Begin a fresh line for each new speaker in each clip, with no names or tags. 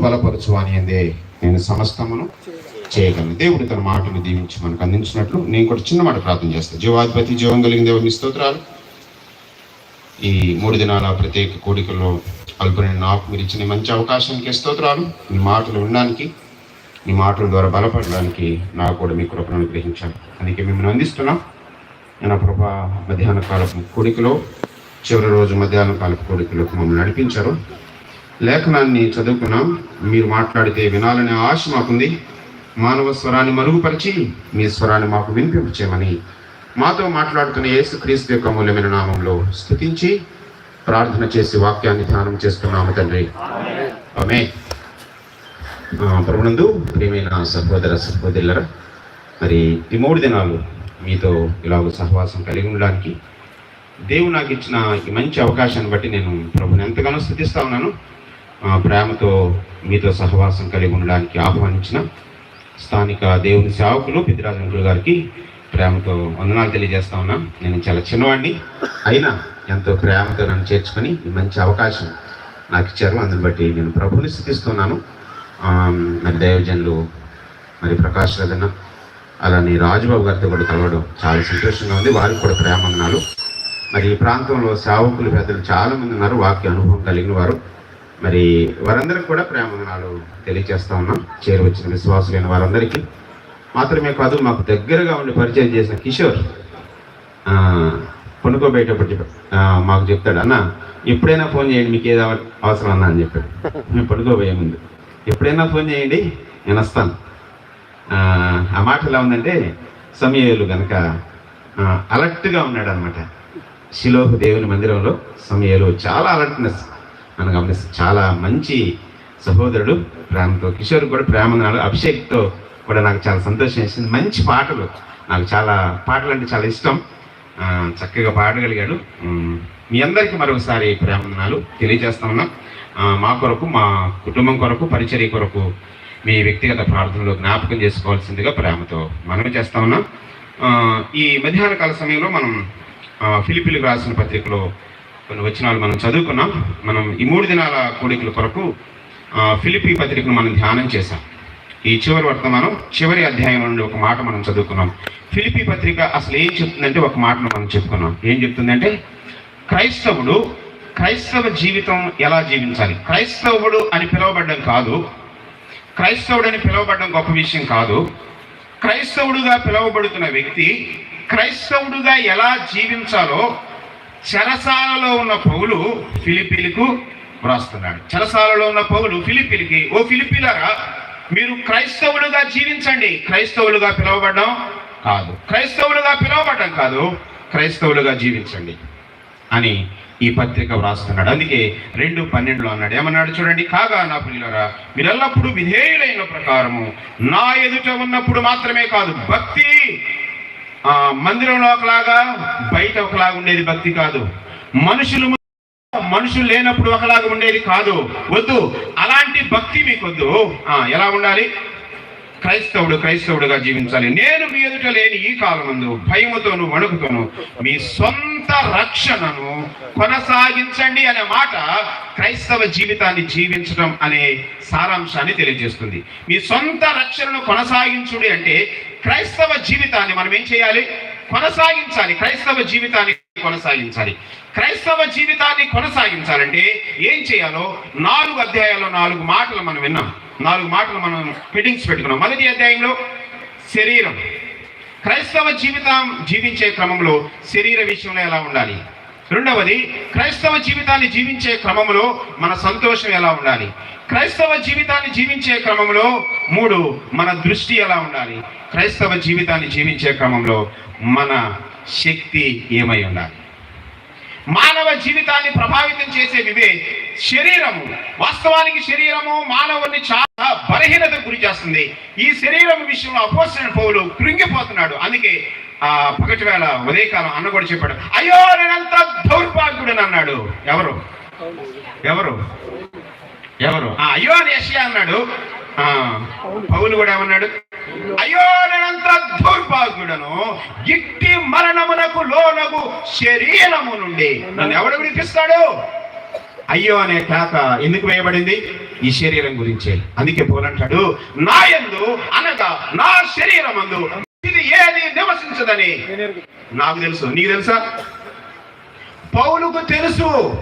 బలపరచు అని అందే నేను సమస్తమును చేయగలను. దేవుడు తన మాటలు దీవించి మనకు అందించినట్లు నేను కూడా చిన్న మాట ప్రార్థన చేస్తాను జీవాధిపతి జీవం కలిగిన దేవుని స్తోత్రాలు. ఈ మూడు దినాల ప్రత్యేక కోడికల్లో అల్పని నాకు మీరు ఇచ్చిన మంచి అవకాశానికి స్తోత్రాలు. మీ మాటలు వినడానికి మీ మాటల ద్వారా బలపడడానికి నాకు కూడా మీ కృపను అనుగ్రహించాను అందుకే మిమ్మల్ని అందిస్తున్నాం. నేను ప్రభా మధ్యాహ్న కాలపు కోడికలో చివరి రోజు మధ్యాహ్న కాలపు కోడికలకు మమ్మల్ని నడిపించారు. లేఖనాన్ని చదువుకున్నాం మీరు మాట్లాడితే వినాలనే ఆశ మాకుంది. మానవ స్వరాన్ని మరుగుపరిచి మీ స్వరాన్ని మాకు వినిపించమని మాతో మాట్లాడుతున్న యేసు క్రీస్తు యొక్క మూల్యమైన నామంలో స్థుతించి ప్రార్థన చేసి వాక్యాన్ని ధ్యానం చేస్తున్నాము తండ్రి. ఆమె ప్రభునందు ప్రియమైన సహోదర సహోదరులరా మరి ఈ మూడు దినాలు మీతో ఇలాగ సహవాసం కలిగి ఉండడానికి దేవుడు నాకు ఇచ్చిన ఈ మంచి అవకాశాన్ని బట్టి నేను ప్రభుని ఎంతగానో స్థుతిస్తా ఉన్నాను. ప్రేమతో మీతో సహవాసం కలిగి ఉండడానికి ఆహ్వానించిన స్థానిక దేవుని సేవకులు పెద్దిరాజంకులు గారికి ప్రేమతో వందనాలు తెలియజేస్తా ఉన్నా. నేను చాలా చిన్నవాడిని. అయినా ఎంతో ప్రేమతో నన్ను చేర్చుకొని ఈ మంచి అవకాశం నాకు ఇచ్చారు. అందుని బట్టి నేను ప్రభుని స్థితిస్తున్నాను. మరి దైవజనులు మరి ప్రకాష్ రదన అలానే రాజుబాబు గారితో కూడా కలవడం చాలా సంతోషంగా ఉంది. వారికి కూడా ప్రేమ అన్నారు మరి ఈ ప్రాంతంలో సేవకులు పెద్దలు చాలామంది ఉన్నారు. వాక్య అనుభవం కలిగిన వారు. మరి వారందరికి కూడా ప్రేమ ప్రేమనాలు తెలియజేస్తా ఉన్నాం. చేరువచ్చిన విశ్వాసులైన వారందరికీ. మాత్రమే కాదు మాకు దగ్గరగా ఉండి పరిచయం చేసిన కిషోర్ ఆ, పనుకోబోయేటప్పుడు చెప్పాడు మాకు చెప్తాడు అన్న ఎప్పుడైనా ఫోన్ చేయండి మీకు ఏదో అవసరం అన్న అని చెప్పాడు. మేము పడుకోబోయే ముందు. ఎప్పుడైనా ఫోన్ చేయండి నేను వస్తాను. ఆ, మాట ఎలా ఉందంటే సమయాలు కనుక అలర్ట్గా ఉన్నాడు అనమాట శిలోహ దేవుని మందిరంలో సమయాలు చాలా అలర్ట్నెస్. మనం గమనిస్తాం చాలా మంచి సహోదరుడు ప్రేమతో కిషోర్ కూడా ప్రేమనాడు అభిషేక్తో కూడా నాకు చాలా సంతోషం వేసింది. మంచి పాటలు. నాకు చాలా పాటలు అంటే చాలా ఇష్టం. చక్కగా పాడగలిగాడు. మీ అందరికీ మరొకసారి ప్రేమనాలు తెలియజేస్తా ఉన్నాం. మా కొరకు మా కుటుంబం కొరకు పరిచర్య కొరకు మీ వ్యక్తిగత ప్రార్థనలో జ్ఞాపకం చేసుకోవాల్సిందిగా ప్రేమతో మనం చేస్తా ఉన్నాం. ఈ మధ్యాహ్న కాల సమయంలో మనం ఆ, ఫిలిపిలకు రాసిన పత్రికలో కొన్ని వచనాలు మనం చదువుకున్నాం. మనం ఈ మూడు దినాల కోడికల కొరకు ఫిలిపి పత్రికను మనం ధ్యానం చేశాం. ఈ చివరి వర్తమానం చివరి అధ్యాయం నుండి ఒక మాట మనం చదువుకున్నాం. ఫిలిపి పత్రిక అసలు ఏం చెప్తుందంటే ఒక మాటను మనం చెప్పుకున్నాం. ఏం చెప్తుందంటే క్రైస్తవుడు క్రైస్తవ జీవితం ఎలా జీవించాలి? క్రైస్తవుడు అని పిలువబడ్డం కాదు. క్రైస్తవుడు అని పిలువబడడం గొప్ప విషయం కాదు. క్రైస్తవుడుగా పిలువబడుతున్న వ్యక్తి క్రైస్తవుడుగా ఎలా జీవించాలో చెరసాలలో ఉన్న పౌలు ఫిలిపిలకు వ్రాస్తున్నాడు. చెరసాలలో ఉన్న పౌలు ఫిలిపిలికి ఓ ఫిలిపిలరా మీరు క్రైస్తవులుగా జీవించండి. క్రైస్తవులుగా పిలువబడడం కాదు. క్రైస్తవులుగా పిలువబడడం కాదు. క్రైస్తవులుగా జీవించండి అని ఈ పత్రిక వ్రాస్తున్నాడు. అందుకే రెండు పన్నెండులో అన్నాడు. ఏమన్నాడు చూడండి. కాగా నా పిల్లరా మీరెల్లప్పుడు విధేయులైన ప్రకారము నా ఎదుట ఉన్నప్పుడు మాత్రమే కాదు భక్తి మందిరంలో ఒకలాగా బయట ఒకలాగా ఉండేది భక్తి కాదు. మనుషులు మనుషులు లేనప్పుడు ఒకలాగా ఉండేది కాదు. వద్దు అలాంటి భక్తి మీకు వద్దు ఆ, ఎలా ఉండాలి? క్రైస్తవుడు క్రైస్తవుడుగా జీవించాలి. నేను మీ ఎదుట లేని ఈ కాలమందు భయముతోను వణుకుతోను మీ సొంత రక్షణను కొనసాగించండి అనే మాట క్రైస్తవ జీవితాన్ని జీవించడం అనే సారాంశాన్ని తెలియజేస్తుంది. మీ సొంత రక్షణను కొనసాగించుడి అంటే క్రైస్తవ జీవితాన్ని మనం ఏం చేయాలి? కొనసాగించాలి. క్రైస్తవ జీవితాన్ని కొనసాగించాలి. క్రైస్తవ జీవితాన్ని కొనసాగించాలంటే ఏం చేయాలో? నాలుగు అధ్యాయాల్లో నాలుగు మాటలు మనం విన్నాం. నాలుగు మాటలు మనం ఫిటింగ్స్ పెట్టుకున్నాం. మొదటి అధ్యాయంలో శరీరం. క్రైస్తవ జీవితం జీవించే క్రమంలో శరీర విషయంలో ఎలా ఉండాలి? రెండవది క్రైస్తవ జీవితాన్ని జీవించే క్రమంలో మన సంతోషం ఎలా ఉండాలి? క్రైస్తవ జీవితాన్ని జీవించే క్రమంలో మూడు మన దృష్టి ఎలా ఉండాలి? క్రైస్తవ జీవితాన్ని జీవించే క్రమంలో మన శక్తి ఏమై ఉండాలి? మానవ జీవితాన్ని ప్రభావితం చేసే వివే శరీరము. వాస్తవానికి శరీరము మానవుని చాలా బలహీనత గురి చేస్తుంది. ఈ శరీరం విషయంలో అపోసిన పౌలు కృంగిపోతున్నాడు. అందుకే ఆ పగటి వేళ ఉదయకాలం అన్న కూడా చెప్పాడు. అయ్యో నేనంత దౌర్భాగ్యుడని అన్నాడు. ఎవరు? ఎవరు? ఎవరు? ఆ, అయ్యో అని యెషయా అన్నాడు. ఆ, పౌలు కూడా ఏమన్నాడు? అయ్యో నేనంత దౌర్భాగ్యుడను ఇట్టి మరణమునకు లోనకు శరీరము నుండి నన్ను ఎవడు విడిపిస్తాడు? అయ్యో అనే కేక ఎందుకు వేయబడింది? ఈ శరీరం గురించే. అందుకే పోలంటాడు నా ఎందు అనగా నా శరీరం అందు ఇది ఏది నివసించదని. నాకు తెలుసు. నీకు తెలుసా? పౌలుకు తెలుసు.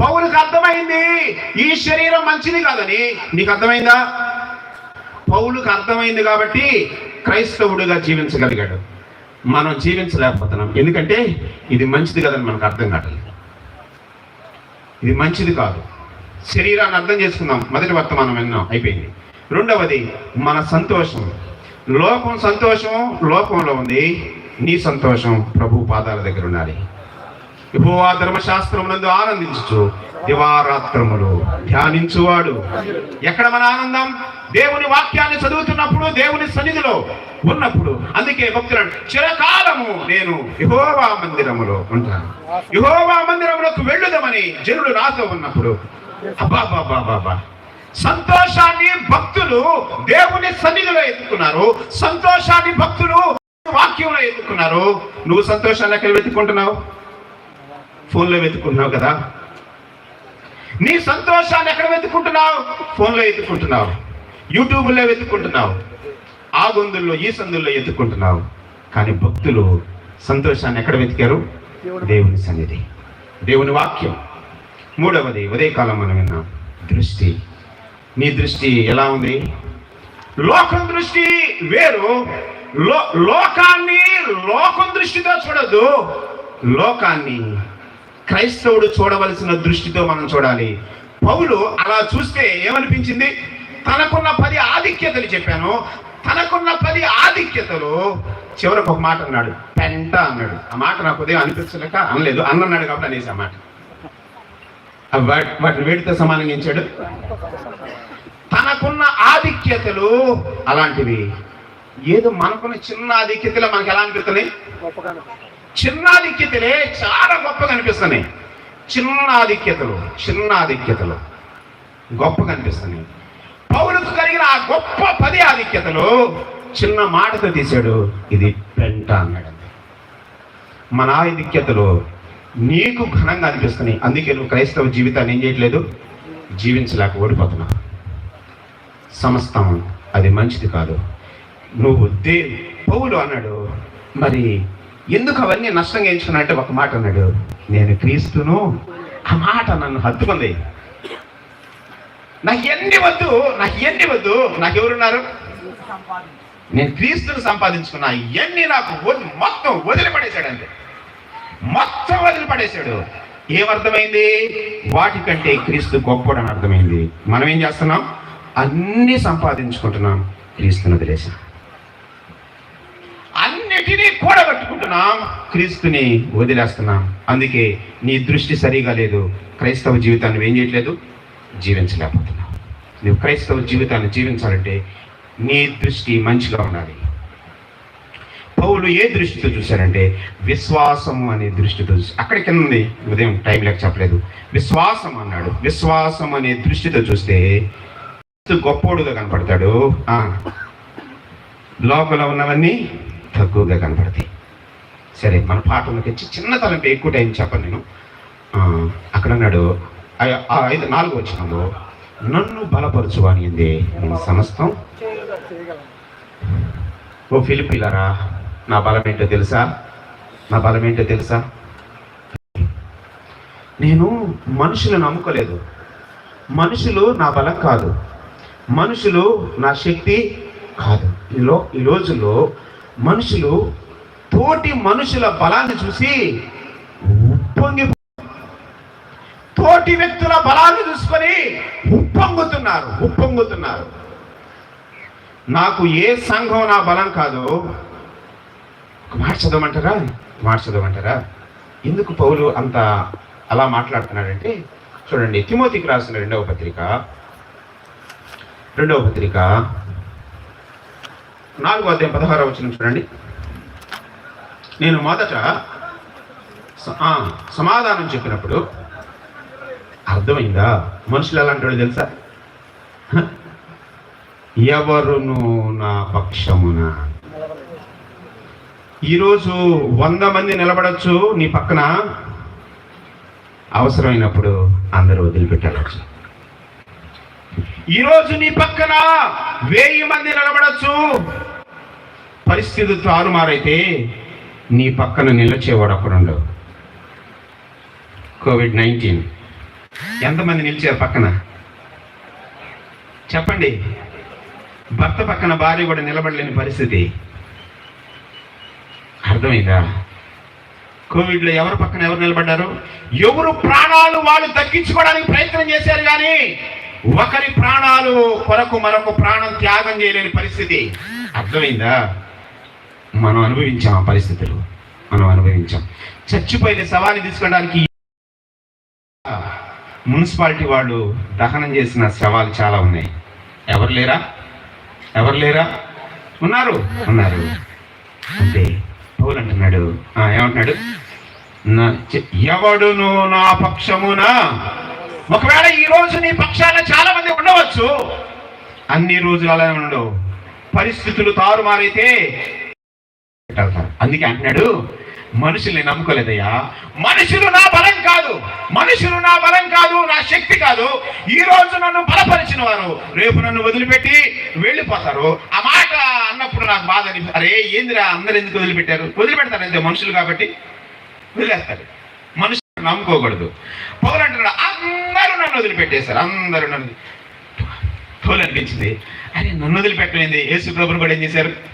పౌలుకు అర్థమైంది ఈ శరీరం మంచిది కాదని. నీకు అర్థమైందా? పౌలుకు అర్థమైంది కాబట్టి క్రైస్తవుడిగా జీవించగలిగాడు. మనం జీవించలేకపోతున్నాం. ఎందుకంటే ఇది మంచిది కదని మనకు అర్థం కావట్లేదు. ఇది మంచిది కాదు. శరీరాన్ని అర్థం చేసుకుందాం. మొదటి వర్తమానం విన్నాం అయిపోయింది. రెండవది మన సంతోషం. లోకం సంతోషం లోకంలో ఉంది. నీ సంతోషం ప్రభు పాదాల దగ్గర ఉండాలి. యెహోవా ధర్మశాస్త్రమునందు ఆనందించు దివారాత్రములు ధ్యానించువాడు. ఎక్కడ మన ఆనందం? దేవుని వాక్యాన్ని చదువుతున్నప్పుడు దేవుని సన్నిధిలో ఉన్నప్పుడు. అందుకే భక్తులను చిరకాలము నేను యహోవా మందిరములో ఉంటాను. యహోవా మందిరములకు వెళ్ళుదామని జనులు నాతో ఉన్నప్పుడు అబ్బాబాబాబాబా సంతోషాన్ని భక్తులు దేవుని సన్నిధిలో ఎత్తుకున్నారు. సంతోషాన్ని భక్తులు వాక్యంలో ఎత్తుకున్నారు. నువ్వు సంతోషాన్ని ఎక్కడ వెతుక్కుంటున్నావు? ఫోన్లో వెతుకుంటున్నావు కదా? నీ సంతోషాన్ని ఎక్కడ వెతుక్కుంటున్నావు? ఫోన్లో ఎత్తుకుంటున్నావు యూట్యూబ్లో వెతుక్కుంటున్నావు. ఆ గొంతుల్లో ఈ సందుల్లో వెతుకుంటున్నావు కానీ భక్తులు సంతోషాన్ని ఎక్కడ వెతికారు? దేవుని సన్నిధి. దేవుని వాక్యం. మూడవది ఉదయకాలం మనం విన్నాం. దృష్టి. నీ దృష్టి ఎలా ఉంది? లోకం దృష్టి వేరు. లో లోకాన్ని లోకం దృష్టితో చూడద్దు. లోకాన్ని క్రైస్తవుడు చూడవలసిన దృష్టితో మనం చూడాలి. పౌలు అలా చూస్తే ఏమనిపించింది? తనకున్న పది ఆధిక్యతలు చెప్పాను. తనకున్న పది ఆధిక్యతలు చివరికి ఒక మాట అన్నాడు. పెంట అన్నాడు. ఆ మాట నాకు ఉదయం అనిపించలేక అనలేదు. అన్నన్నాడు కాబట్టి అనేసి ఆ మాట. వాటిని వేడితో సమానంగా ఇచ్చాడు తనకున్న ఆధిక్యతలు అలాంటివి. ఏదో మనకున్న చిన్న ఆధిక్యతలు మనకు ఎలా అనిపిస్తున్నాయి? చిన్న ఆధిక్యతలే చాలా గొప్పగా అనిపిస్తున్నాయి చిన్నాధిక్యతలు ఆధిక్యతలు చిన్న ఆధిక్యతలు గొప్పగా అనిపిస్తున్నాయి పౌరుకు కలిగిన ఆ గొప్ప పది ఆధిక్యతలు చిన్న మాటతో తీశాడు. ఇది పెంట అన్నాడు మన ఆధిక్యతలు నీకు ఘనంగా అనిపిస్తున్నాయి. అందుకే నువ్వు క్రైస్తవ జీవితాన్ని ఏం చేయట్లేదు? జీవించలేక ఓడిపోతున్నావు. సమస్తం అది మంచిది కాదు. నువ్వు దే పౌలు అన్నాడు మరి ఎందుకు అవన్నీ నష్టంగా ఎంచుకున్నట్టే ఒక మాట అన్నాడు నేను క్రీస్తును ఆ మాట నన్ను హత్తుకుంది. నాకు ఎన్ని వద్దు నాకు ఎన్ని వద్దు నాకు ఎవరున్నారు? నేను క్రీస్తును సంపాదించుకున్నా ఎన్ని నాకు మొత్తం వదిలిపడేశాడు అంతే మొత్తం వదిలిపడేశాడు. ఏమర్థమైంది వాటికంటే క్రీస్తు గొప్పడని అర్థమైంది. మనం ఏం చేస్తున్నాం? అన్ని సంపాదించుకుంటున్నాం క్రీస్తుని వదిలేసాం అన్నిటినీ కూడబెట్టుకుంటున్నాం క్రీస్తుని వదిలేస్తున్నాం. అందుకే నీ దృష్టి సరిగా లేదు. క్రైస్తవ జీవితాన్ని ఏం చేయట్లేదు? జీవించలేకపోతున్నావు. నువ్వు క్రైస్తవ జీవితాన్ని జీవించాలంటే నీ దృష్టి మంచిగా ఉండాలి. పౌలు ఏ దృష్టితో చూశారంటే విశ్వాసము అనే దృష్టితో చూసి అక్కడ కింద ఉంది. ఉదయం టైం లేక చెప్పలేదు. విశ్వాసం అన్నాడు. విశ్వాసం అనే దృష్టితో చూస్తే గొప్పోడుగా కనపడతాడు. లోపల ఉన్నవన్నీ తక్కువగా కనపడతాయి సరే మన పాఠంలోకి వచ్చి చిన్నతనంపై ఎక్కువ టైం చెప్పను నేను. అక్కడ అన్నాడు ఐదు నాలుగు వచ్చినప్పుడు నన్ను బలపరచు అని ఉంది నేను సమస్తం. ఓ ఫిలిపిలరా నా బలం ఏంటో తెలుసా? నా బలం ఏంటో తెలుసా? నేను మనుషులను నమ్ముకోలేదు. మనుషులు నా బలం కాదు. మనుషులు నా శక్తి కాదు. ఈ లో ఈ రోజుల్లో మనుషులు తోటి మనుషుల బలాన్ని చూసి ఉప్పొంగి తోటి వ్యక్తుల బలాన్ని చూసుకొని ఉప్పొంగుతున్నారు ఉప్పొంగుతున్నారు. నాకు ఏ సంఘం నా బలం కాదు. మార్చదమంటారా మార్చదమంటారా చదవమంటారా? చదవమంటారా? ఎందుకు పౌలు అంత అలా మాట్లాడుతున్నాడంటే చూడండి తిమోతికి రాసిన రెండవ పత్రిక రెండవ పత్రిక నాలుగు అధ్యాయం పదహారవ వచ్చిన చూడండి. నేను మొదట సమాధానం చెప్పినప్పుడు అర్థమైందా? మనుషులు ఎలాంటి వాళ్ళు తెలుసా? ఎవరును నా పక్షమున? ఈరోజు వంద మంది నిలబడచ్చు నీ పక్కన. అవసరమైనప్పుడు అందరూ వదిలిపెట్టవచ్చు. ఈరోజు నీ పక్కన వెయ్యి మంది నిలబడచ్చు. పరిస్థితి తారుమారైతే నీ పక్కన నిలిచేవాడు ఒకడుండు కోవిడ్ నైన్టీన్. ఎంతమంది నిలిచారు పక్కన? చెప్పండి. భర్త పక్కన భార్య కూడా నిలబడలేని పరిస్థితి. అర్థమైందా? కోవిడ్లో ఎవరు పక్కన ఎవరు నిలబడ్డారు? ఎవరు ప్రాణాలు వాళ్ళు తగ్గించుకోవడానికి ప్రయత్నం చేశారు కానీ ఒకరి ప్రాణాలు కొరకు మరొక ప్రాణం త్యాగం చేయలేని పరిస్థితి. అర్థమైందా? మనం అనుభవించాం ఆ పరిస్థితులు. మనం అనుభవించాం. చచ్చిపోయిన శవాన్ని తీసుకోవడానికి మున్సిపాలిటీ వాళ్ళు దహనం చేసిన శవాలు చాలా ఉన్నాయి. ఎవరు లేరా? ఎవరు లేరా? ఉన్నారు? ఉన్నారు. అంటే పౌలు అంటున్నాడు. ఏమంటున్నాడు? నా చె- ఎవడును నా పక్షమునా ఒకవేళ ఈ రోజు నీ పక్షాన చాలా మంది ఉండవచ్చు. అన్ని రోజులు అలానే ఉండవు. పరిస్థితులు తారుమారైతే వెళ్తారు. అందుకే అంటున్నాడు మనుషుల్ని నమ్ముకోలేదయ్యా. మనుషులు నా బలం కాదు. మనుషులు నా బలం కాదు నా శక్తి కాదు. ఈ రోజు నన్ను బలపరిచిన వారు రేపు నన్ను వదిలిపెట్టి వెళ్ళిపోతారు. ఆ మాట అన్నప్పుడు నాకు బాధ అని అరే ఏందిరా అందరు ఎందుకు వదిలిపెట్టారు? వదిలిపెడతారు అంతే మనుషులు కాబట్టి వదిలేస్తారు. మనుషులు నమ్ముకోకూడదు. పౌరు అంటున్నాడు అందరూ నన్ను వదిలిపెట్టేశారు. అందరూ నన్ను తోలు అనిపించింది అరే నన్ను వదిలిపెట్టలేదు. యేసు ప్రభుని కూడా ఏం చేశారు.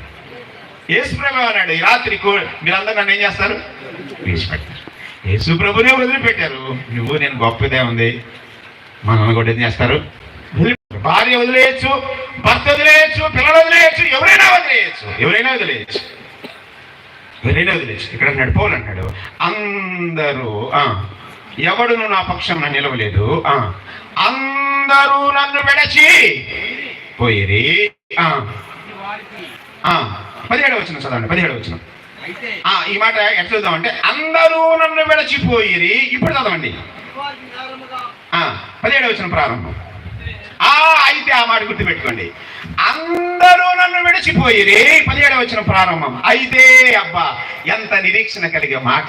యేసు ప్రభు అన్నాడు ఈ రాత్రి మీరందరూ నన్ను ఏం చేస్తారు? విడిచిపెడతారు. యేసు ప్రభునే వదిలిపెట్టారు. నువ్వు నేను గొప్పదే ఉంది. మనల్ని కూడా ఏం చేస్తారు? భార్య వదిలేయచ్చు భర్త వదిలేయచ్చు పిల్లలు వదిలేయచ్చు ఎవరైనా వదిలేయచ్చు ఎవరైనా వదిలేయచ్చు. ఎవరైనా వదిలేయచ్చు. ఇక్కడ అన్నాడు పౌలు అన్నాడు అందరూ ఆ, ఎవడును నా పక్షం నిలవలేదు. ఆ, అందరూ నన్ను విడచి పోయిరి. ఆ, పదిహేడు వచ్చిన చదవండి పదిహేడు వచ్చిన. ఈ మాట ఎట్లా చదువుదామంటే అందరూ నన్ను విడచిపోయిరి. ఇప్పుడు చదవండి. పదిహేడు వచ్చిన ప్రారంభం. ఆ అయితే ఆ మాట గుర్తుపెట్టుకోండి. అందరూ నన్ను విడిచిపోయిరి. పదిహేడు వచ్చిన ప్రారంభం. అయితే అబ్బా ఎంత నిరీక్షణ కలిగే మాట.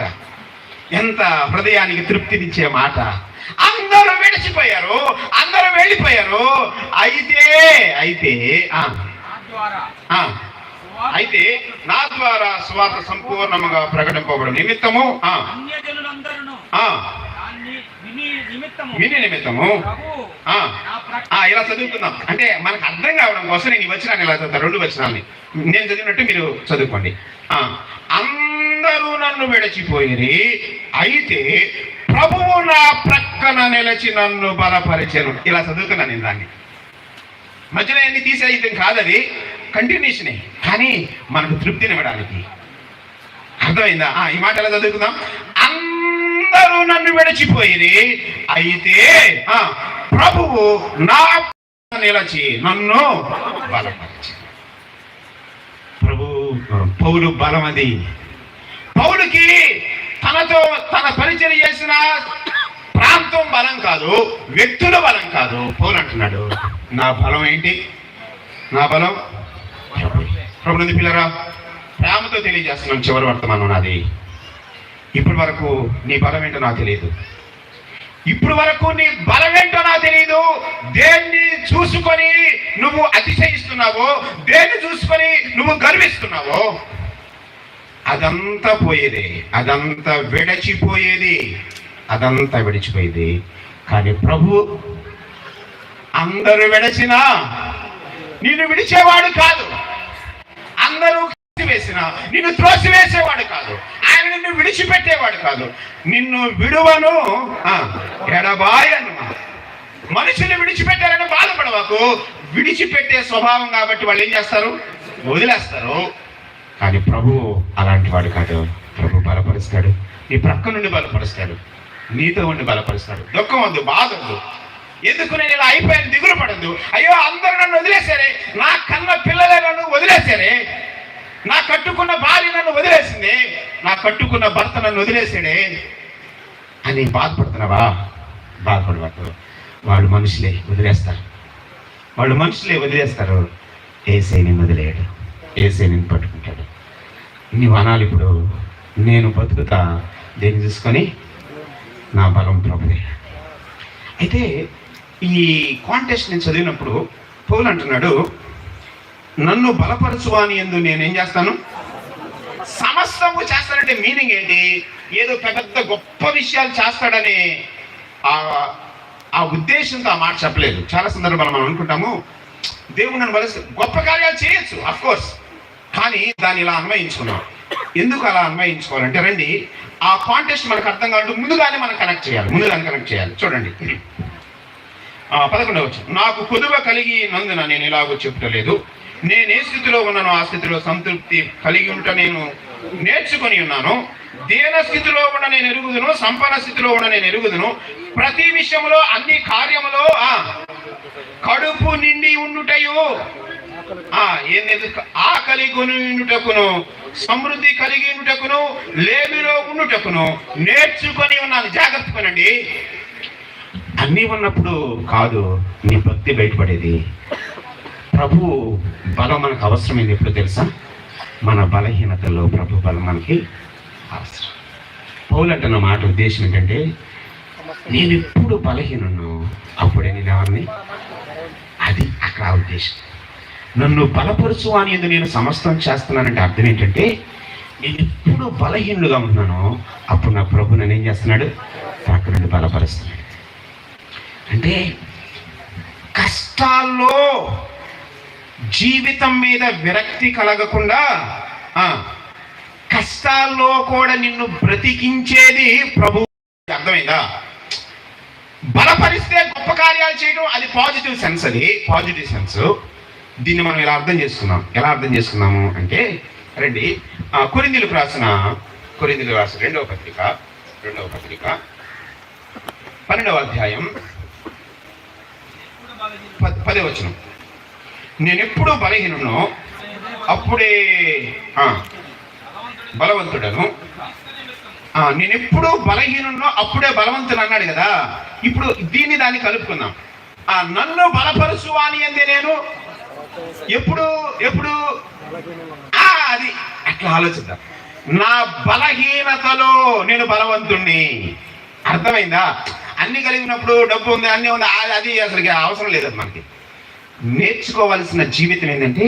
ఎంత హృదయానికి తృప్తినిచ్చే మాట. అందరూ విడిచిపోయారు. అందరూ వెళ్ళిపోయారు. అయితే అయితే ఆ, అయితే నా ద్వారా స్వార్థ సంపూర్ణముగా ప్రకటింపబడు నిమిత్తము
విని నిమిత్తము.
ఇలా చదువుకుందాం అంటే మనకు అర్థం కావడం కోసం నేను ఈ వచనాన్ని ఇలా చదువుతాను రెండు వచనాన్ని నేను చదివినట్టు మీరు చదువుకోండి. ఆ, అందరూ నన్ను విడచిపోయిరి అయితే ప్రభువు నా ప్రక్కన నిలిచి నన్ను బలపరిచెను. ఇలా చదువుకున్నాను నేను దాన్ని. మధ్యలో ఎన్ని తీసేయటం కాదది? కంటిన్యూషనే కానీ మనకు తృప్తినివ్వడానికి అర్థమైందా? ఈ మాట ఎలా చదువుకుందాం? అందరూ నన్ను విడిచిపోయి అయితే ప్రభువు నా నిలచి నన్ను బలపరిచి. ప్రభు పౌలు బలం అది పౌలుకి తనతో తన పరిచయం చేసిన ప్రాంతం బలం కాదు వ్యక్తుల బలం కాదు. పౌలు అంటున్నాడు నా బలం ఏంటి? నా బలం ప్రభునంది పిల్లరా ప్రేమతో తెలియజేస్తున్నాను చివరి వర్తమానం నాది. ఇప్పటి వరకు నీ బలం ఏంటో నాకు తెలియదు. ఇప్పుడు వరకు నీ బలం ఏంటో నాకు తెలియదు. దేన్ని చూసుకొని నువ్వు అతిశయిస్తున్నావో దేన్ని చూసుకొని నువ్వు గర్విస్తున్నావో అదంతా పోయేది. అదంతా విడచిపోయేది. అదంతా విడిచిపోయేది. కానీ ప్రభు అందరూ విడచినా నిన్ను విడిచేవాడు కాదు. అందరూ వేసిన నిన్ను త్రోసివేసేవాడు కాదు. ఆయన నిన్ను విడిచిపెట్టేవాడు కాదు. నిన్ను విడువను ఎడబాయను. మనుషులు విడిచిపెట్టారని బాధపడవకు. విడిచిపెట్టే స్వభావం కాబట్టి వాళ్ళు ఏం చేస్తారు? వదిలేస్తారు. కానీ ప్రభు అలాంటి వాడు కాదు. ప్రభు బలపరుస్తాడు. నీ ప్రక్క నుండి బలపరుస్తాడు. నీతో ఉండి బలపరుస్తాడు. దుఃఖం వద్దు బాధ వద్దు. ఎందుకు నేను ఇలా అయిపోయాను? దిగులు పడద్దు. అయ్యో అందరూ నన్ను వదిలేశారే. నా కన్న పిల్లలే నన్ను వదిలేశారే. నా కట్టుకున్న భార్య నన్ను వదిలేసింది. నా కట్టుకున్న భర్త నన్ను వదిలేసాడే అని బాధపడుతున్నావా? బాధపడవద్దు. వాళ్ళు మనుషులే వదిలేస్తారు. వాళ్ళు మనుషులే వదిలేస్తారు. ఏసై నేను వదిలేయడు ఏసై నేను పట్టుకుంటాడు. నువ్వు అనాలి ఇప్పుడు నేను బతుకుతా. దేన్ని చూసుకొని నా బలం ప్రభుదే అయితే ఈ కాంటెస్ట్ నేను చదివినప్పుడు పౌలు అంటున్నాడు నన్ను బలపరచువాని ఎందు నేనేం చేస్తాను? సమస్తము చేస్తానంటే మీనింగ్ ఏంటి? ఏదో పెద్ద గొప్ప విషయాలు చేస్తాడనే ఆ ఆ ఉద్దేశంతో ఆ మాట చెప్పలేదు. చాలా సందర్భాలు మనం అనుకుంటాము దేవుడు నన్ను బలసి గొప్ప కార్యాలు చేయొచ్చు అఫ్ కోర్స్ కానీ దాన్ని ఇలా అన్వయించుకున్నాం. ఎందుకు అలా అన్వయించుకోవాలంటే రండి ఆ కాంటెస్ట్ మనకు అర్థం కావాలంటే ముందుగానే మనం కనెక్ట్ చేయాలి ముందుగానే కనెక్ట్ చేయాలి. చూడండి. పదకొండవ నాకు కొలువ కలిగి నందున నేను ఇలాగో చెప్పుటలేదు. నేను ఏ స్థితిలో ఉన్నానో ఆ స్థితిలో సంతృప్తి కలిగి ఉంట నేను నేర్చుకొని ఉన్నాను. దేన స్థితిలో ఉన్న నేను ఎరుగుదును సంపన్న స్థితిలో ఉన్న నేను ఎరుగుదును. ప్రతి విషయంలో అన్ని కార్యములో ఆ కడుపు నిండి ఉండుటయు. ఆ ఏంది? ఆకలి కొని ఉండుటకును సమృద్ధి కలిగి ఉండుటకును లేమిలో ఉండుటకును నేర్చుకొని ఉన్నాను. జాగ్రత్త కొనండి అన్నీ ఉన్నప్పుడు కాదు నీ భక్తి బయటపడేది. ప్రభు బలం మనకు అవసరమైంది ఎప్పుడు తెలుసా? మన బలహీనతలో ప్రభు బలం మనకి అవసరం. పౌలు అంటున్న మాట ఉద్దేశం ఏంటంటే నేను ఎప్పుడు బలహీనను అప్పుడే నేను ఎవరిని? అది అక్కడ ఉద్దేశం. నన్ను బలపరుచు అని నేను సమస్తం చేస్తున్నానంటే అర్థం ఏంటంటే నేను ఎప్పుడు బలహీనుడుగా ఉన్నానో అప్పుడు నా ప్రభు నన్ను ఏం చేస్తున్నాడు? పక్క నుండి బలపరుస్తున్నాడు. అంటే కష్టాల్లో జీవితం మీద విరక్తి కలగకుండా కష్టాల్లో కూడా నిన్ను బ్రతికించేది ప్రభు అర్థమైందా? బలపరిస్తే గొప్ప కార్యాలు చేయడం అది పాజిటివ్ సెన్స్ అది పాజిటివ్ సెన్స్. దీన్ని మనం ఇలా అర్థం చేసుకున్నాం? ఎలా అర్థం చేసుకున్నాము అంటే రండి ఆ, రాసిన కొరింథీయులకు రాసిన రెండవ పత్రిక రెండవ పత్రిక పన్నెండవ అధ్యాయం. పదే వచనం. నేను ఎప్పుడు బలహీనను అప్పుడే బలవంతుడను. నేను ఎప్పుడు బలహీనున్నో అప్పుడే బలవంతుడు అన్నాడు కదా. ఇప్పుడు దీన్ని దాన్ని కలుపుకుందాం. ఆ నన్ను బలపరుచు అని అంది నేను? ఎప్పుడు ఎప్పుడు? ఆ అది. అట్లా ఆలోచిద్దాం. నా బలహీనతలో నేను బలవంతుణ్ణి. అర్థమైందా? అన్ని కలిగినప్పుడు డబ్బు ఉంది అన్నీ ఉంది అది అసలు అవసరం లేదు మనకి. నేర్చుకోవాల్సిన జీవితం ఏంటంటే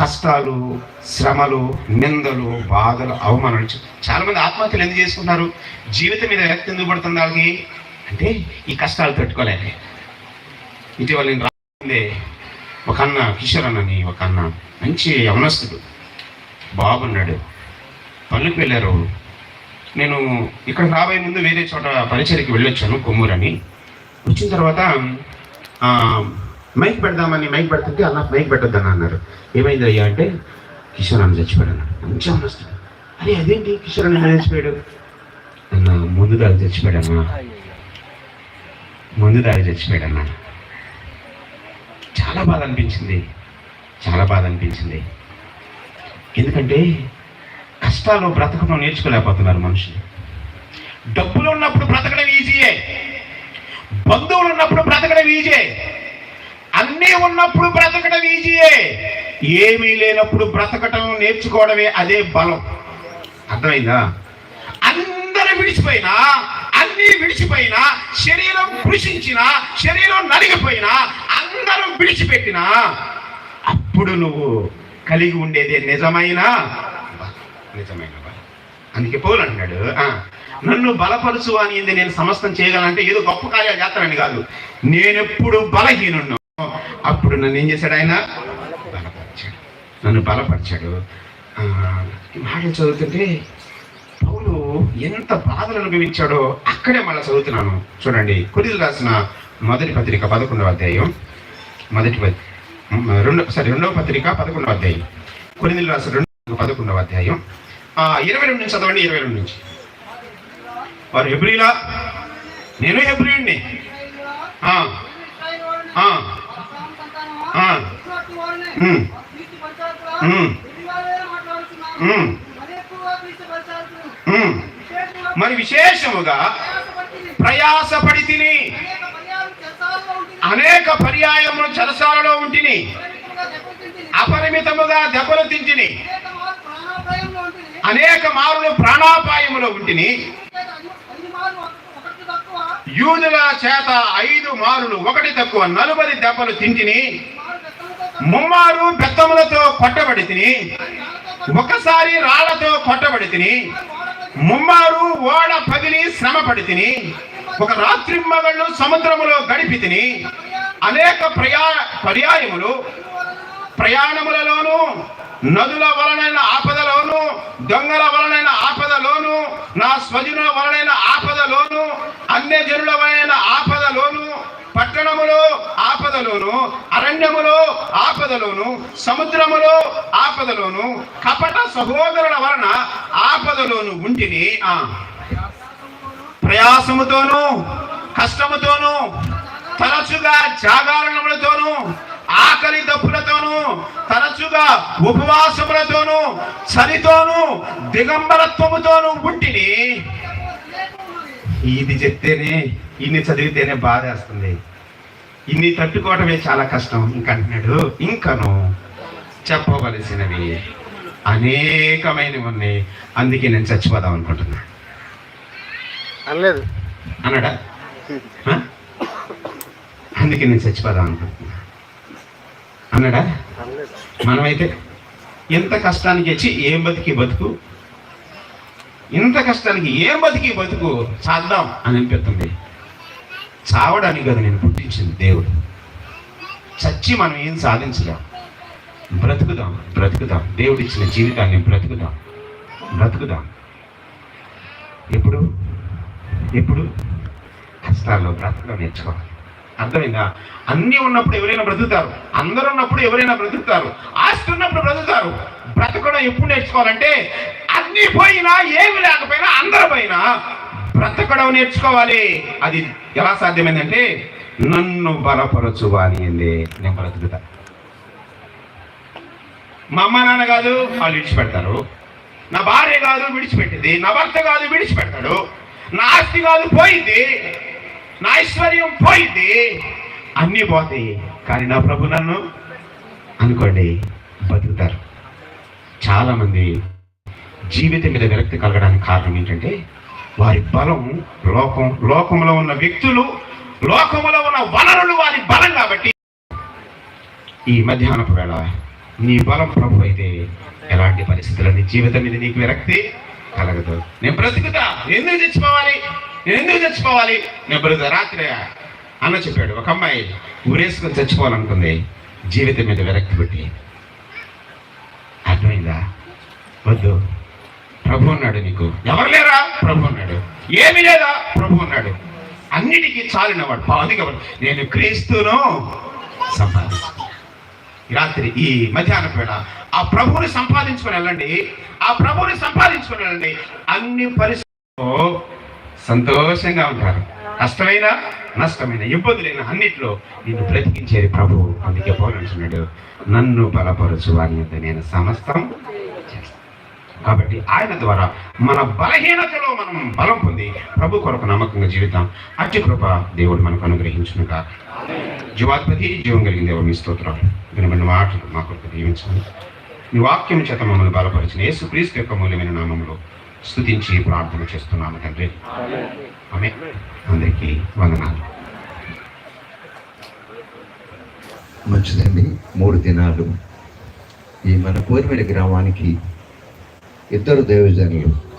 కష్టాలు శ్రమలు నిందలు బాధలు అవమానాలు. చాలామంది ఆత్మహత్యలు ఎందుకు చేసుకుంటారు జీవితం మీద వ్యక్తి ఎందుకు పడుతుంది వాళ్ళకి? అంటే ఈ కష్టాలు తట్టుకోలేక. ఇటీవల నేను రాందే ఒక అన్న కిషోర్ అన్నని ఒక అన్న మంచి యవనస్తుడు. బాగున్నాడు పనులకు వెళ్ళారు. నేను ఇక్కడ రాబోయే ముందు వేరే చోట పరిచయకి వెళ్ళొచ్చాను కొమ్మూరని. వచ్చిన తర్వాత మైక్ పెడదామని మైక్ పెడుతుంటే అన్న మైక్ పెట్టొద్దని అన్నారు. ఏమైంది అయ్యా అంటే కిషోర్ అన్న చచ్చిపోయాడు అన్నాడు మంచిగా యవనస్తుడు అరే అదేంటి కిషోర్ అన్న చచ్చిపోయాడు? అన్న ముందు దారి చచ్చిపోయాడు అన్న ముందు దారి చచ్చిపోయాడు అన్న చాలా బాధ అనిపించింది. చాలా బాధ అనిపించింది. ఎందుకంటే కష్టాలు బ్రతకడం నేర్చుకోలేకపోతున్నారు మనుషులు. డబ్బులు ఉన్నప్పుడు బ్రతకడం ఈజీయే బంధువులు ఉన్నప్పుడు బ్రతకడం ఈజీయే అన్నీ ఉన్నప్పుడు బ్రతకడం ఈజీయే ఏమీ లేనప్పుడు బ్రతకటం నేర్చుకోవడమే అదే బలం. అర్థమైందా? అందరూ విడిచిపోయినా అన్నీ విడిచిపోయినా శరీరం కృషించినా శరీరం నలిగిపోయినా అందరూ విడిచిపెట్టినా అప్పుడు నువ్వు కలిగి ఉండేదే నిజమైన? నిజమైనవా అందుకే పౌలు అంటున్నాడు "ఆ, నన్ను బలపరుచు అని ఏంది నేను సమస్తం చేయగలంటే ఏదో గొప్ప కార్యాలు చేస్తానని కాదు. నేనెప్పుడు బలహీనున్నో అప్పుడు నన్ను ఏం చేశాడు ఆయన? బలపరిచాడు. నన్ను బలపరిచాడు. మాటలు చదువుతుంటే పౌలు ఎంత బాధలు అనుభవించాడో అక్కడే మళ్ళీ చదువుతున్నాను. చూడండి కొద్దిలు రాసిన మొదటి పత్రిక పదకొండవ అధ్యాయం. మొదటి ప- రెండో సారీ రెండవ పత్రిక పదకొండవ అధ్యాయం. కొలిదిలు రాసిన రెండు పదకొండవ అధ్యాయం. ఇరవై రెండు నుంచి చదవండి ఇరవై రెండు నుంచి. వారు హెబ్రిలా? నేను హెబ్రియుడిని మరి విశేషముగా ప్రయాసపడి తిని అనేక పర్యాయములు చలసాలలో ఉంటిని అపరిమితముగా దెబ్బలు తింటిని అనేక మారులు ప్రాణాపాయములో ఉంటిని. యూదుల చేత ఐదు మారులు ఒకటి తక్కువ నలుబది దెబ్బలు తింటిని. ముమ్మారు బెత్తములతో కొట్టబడి తిని ఒకసారి రాళ్ళతో కొట్టబడి తిని ముమ్మారు ఓడ పగిలి శ్రమ పడి తిని ఒక రాత్రి మగళ్ళు సముద్రములో గడిపి తిని అనేక ప్రయా పర్యాయములు. ప్రయాణములలోనూ నదుల వలనైన ఆపదలోను దొంగల వలనైన ఆపదలోను నా స్వజనుల వలనైన ఆపదలోను అన్య జనుల వలనైన ఆపదలోను పట్టణములో ఆపదలోను అరణ్యములో ఆపదలోను సముద్రములో ఆపదలోను కపట సహోదరుల వలన ఆపదలోను ఉంటిని ఆ. ప్రయాసముతోను కష్టముతోను తరచుగా జాగారణములతోనూ ఆకలి దప్పులతోను తరచుగా ఉపవాసములతోను చలితోను దిగంబరత్వముతోను ఉంటిని. ఇది చెప్తేనే ఇన్ని చదివితేనే బాధేస్తుంది ఇన్ని తట్టుకోవటమే చాలా కష్టం ఇంకా అంటున్నాడు ఇంకను చెప్పవలసినవి అనేకమైనవి ఉన్నాయి. అందుకే నేను చచ్చిపోదాం అనుకుంటున్నా.
అనలేదు.
అన్నాడా? అందుకే నేను చచ్చిపోదాం అనుకుంటున్నా. అన్నాడా? మనమైతే ఎంత కష్టానికి వచ్చి ఏం బతికి బతుకు? ఇంత కష్టానికి ఏం బతికి బతుకు? చాద్దాం అని అనిపిస్తుంది. చావడానికి కదా నేను పుట్టించింది దేవుడు. చచ్చి మనం ఏం సాధించలేం. బ్రతుకుదాం బ్రతుకుదాం. దేవుడు ఇచ్చిన జీవితాన్ని బ్రతుకుదాం. బ్రతుకుదాం. ఎప్పుడు? ఎప్పుడు? కష్టాల్లో బ్రతకడం నేర్చుకోవాలి. అర్థమైందా? అన్నీ ఉన్నప్పుడు ఎవరైనా బ్రతుకుతారు. అందరూ ఉన్నప్పుడు ఎవరైనా బ్రతుకుతారు. ఆస్తి ఉన్నప్పుడు బ్రతుకుతారు. బ్రతకడం ఎప్పుడు నేర్చుకోవాలంటే అన్ని పోయినా ఏమి లేకపోయినా అందరి పైన బ్రతకడం నేర్చుకోవాలి. అది ఎలా సాధ్యమైందంటే నన్ను బలపరచు అని నేను బ్రతుకుతా. మా అమ్మ నాన్న కాదు వాళ్ళు విడిచిపెడతారు. నా భార్య కాదు విడిచిపెట్టింది. నా భర్త కాదు విడిచిపెడతాడు. నా ఆస్తి కాదు పోయింది. నా ఐశ్వర్యం పోయింది. అన్నీ పోతాయి. కానీ నా ప్రభు నన్ను అనుకోండి బతుకుతారు. చాలామంది జీవితం మీద విరక్తి కలగడానికి కారణం ఏంటంటే వారి బలం లోకం లోకంలో ఉన్న వ్యక్తులు లోకంలో ఉన్న వనరులు వారి బలం కాబట్టి ఈ మధ్యాహ్నపు వేళ నీ బలం ప్రభు అయితే ఎలాంటి పరిస్థితుల్లో నీ జీవితం మీద నీకు విరక్తి కలగదు. నేను బ్రతుకుతా. ఎందుకు తెచ్చుకోవాలి? నేను ఎందుకు తెచ్చుకోవాలి నేను బ్రదర్ రాత్రి అన్న చెప్పాడు. ఒక అమ్మాయి ఊరేసుకొని చచ్చిపోవాలనుకుంది. జీవితం మీద విరక్తి పెట్టి. అర్థమైందా? వద్దు. ప్రభు అన్నాడు నీకు. ఎవరు లేరా? ప్రభు అన్నాడు ఏమి లేదా? ప్రభు అన్నాడు అన్నిటికీ చాలినవాడు పాదిగవాడు నేను క్రీస్తును సంపాదించు రాత్రి ఈ మధ్యాహ్నం వేళ ఆ ప్రభువుని సంపాదించుకొని వెళ్ళండి. ఆ ప్రభువుని సంపాదించుకొని వెళ్ళండి. అన్ని పరిస్థితుల్లో సంతోషంగా ఉంటారు. కష్టమైన నష్టమైన ఇబ్బందులైన అన్నిట్లో నిన్ను బ్రతికించేది ప్రభు. అందుకే పౌరుంటున్నాడు నన్ను బలపరచు అని యొక్క నేను సమస్తం కాబట్టి ఆయన ద్వారా మన బలహీనతలో మనం బలం పొంది ప్రభు కొరకు నమ్మకంగా జీవితాం అట్టి కృప దేవుడు మనకు అనుగ్రహించునుగా. జీవాధిపతి జీవం కలిగిన దేవుడు మీ స్తోత్రం వినబడిన మాటలు మా కొరకు దీవించండి. మీ వాక్యం చేత మమ్మల్ని బలపరిచిన యేసు క్రీస్తు యొక్క మూల్యమైన నామంలో స్థుతించి ప్రార్థన చేస్తున్నాము తండ్రి. ఆమె అందరికీ వందనాలు.
మంచిదండి. మూడు దినాలు ఈ మన కోరిమెల గ్రామానికి ఇద్దరు దేవజనులు